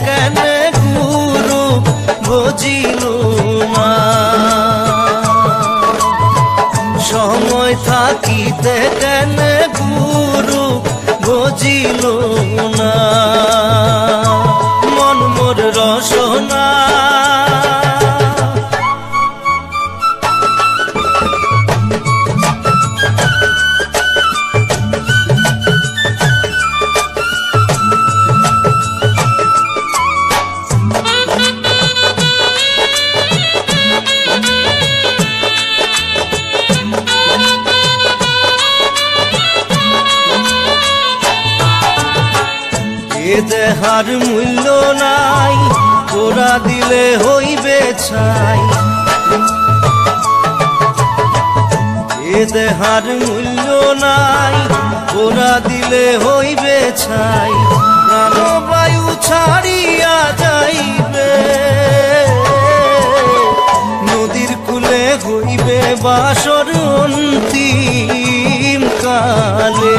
কেন গুরু বুঝিলু মা। সময় থাকিতে কেনে গুরু বুঝিল এ দেহার মূল্য নাই তোরা দিলে হইবে ছাই। এ দেহার মূল্য নাই তোরা দিলে হইবে ছাই। প্রাণবায়ু ছাড়িয়া যাইবে, নদীর কুলে হইবে বাসর অন্তিম কালে।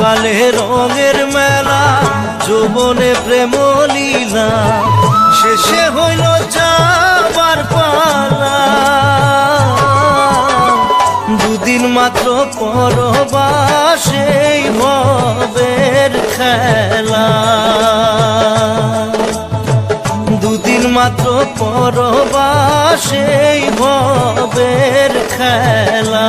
শিশুকালে রঙের মেলা, যৌবনে প্রেম লীলা। শেষে হইল যাবার পালা। দুদিন মাত্র পরবাসেই ভবের খেলা। দুদিন মাত্র পরবাসেই ভবের খেলা।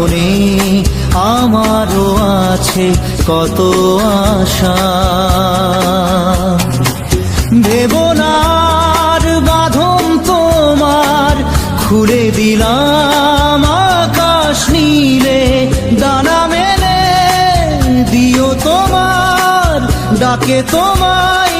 মনে আমারও আছে কত আশা। ভেবনার বাঁধন তোমার খুলে দিলাম আকাশ নীলে, দানা মেলে দিও তোমার, ডাকে তোমায়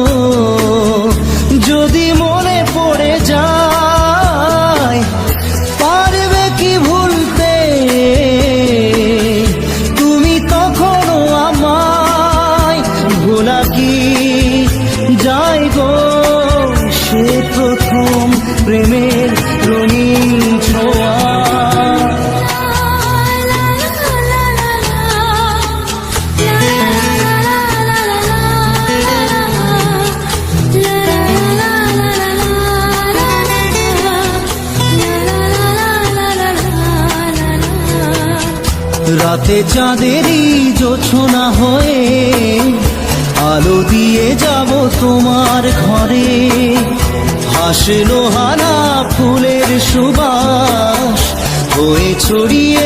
চাঁদেরই জোছনা হয়ে আলো দিয়ে যাব তোমার ঘরে। হাসলো হানা ফুলের সুবাস হয়ে ছড়িয়ে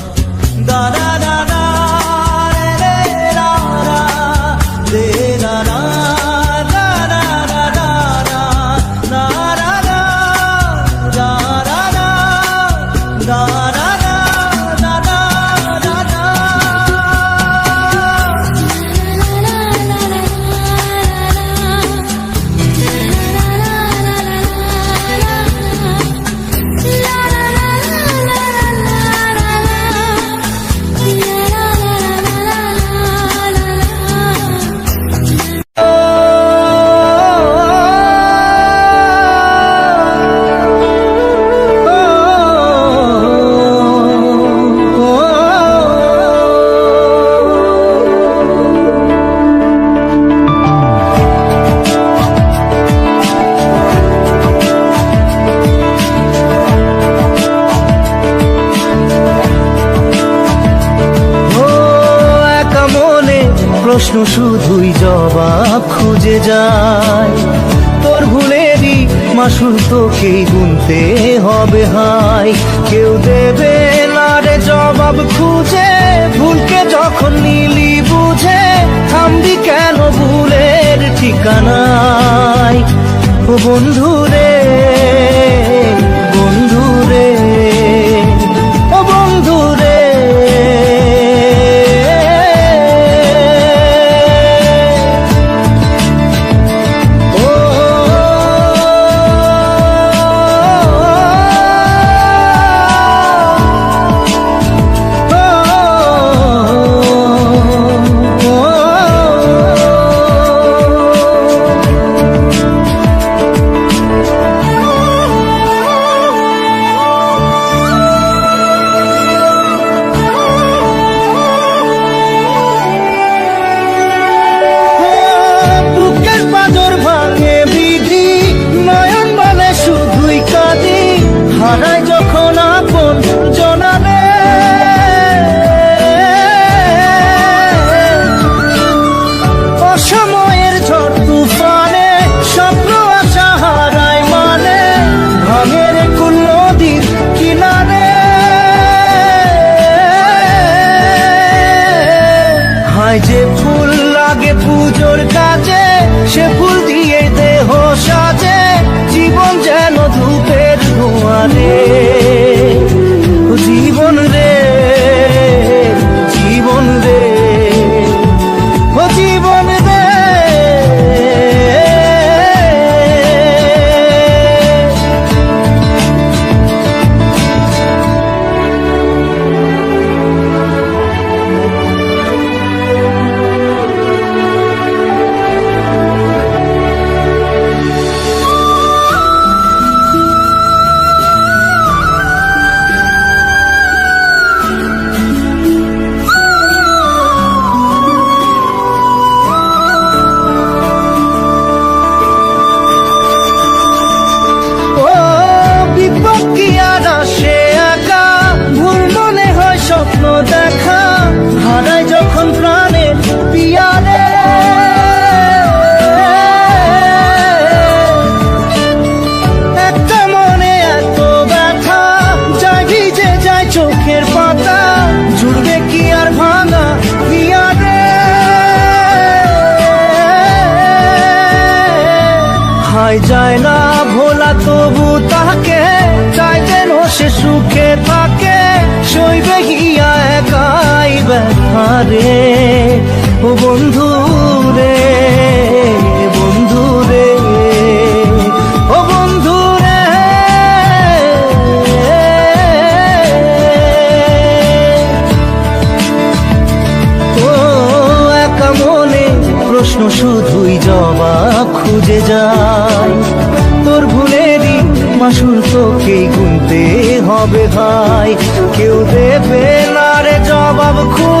হবে হাই। কেউ দেবে না রে জবাব খুঁজে। ভুলকে যখন নিলি বুঝে, থামবি কেন ভুলের ঠিকানাই ও বন্ধু রে বন্ধু রে ও বন্ধু হাই যায় না ভোলা, তবু তাকে চাই যেন সে সুখে থাকে। সইবে গিয়া একাই ব্যথা রে। ও বন্ধু হবে ভাই কেউ দেবে না রে জবাব খুঁজে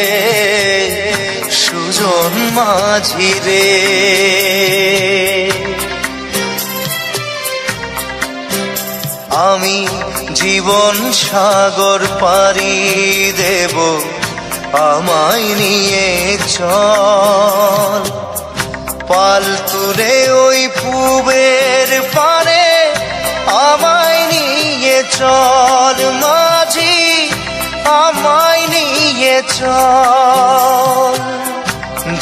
মাঝি রে। আমি জীবন সাগর পারি দেব, আমায় নিয়ে চল। পাল তুলে ওই পুবের পারে আমায় নিয়ে চল মাঝি, আমায় নিয়ে চল।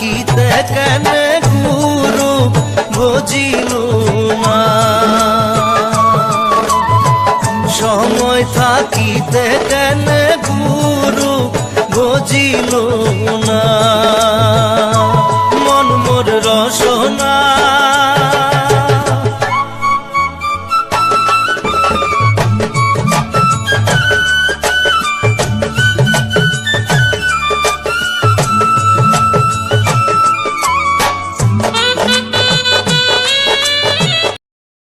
থাকিতে কেনে গুরু বুঝিল মা? সময় থাকিতে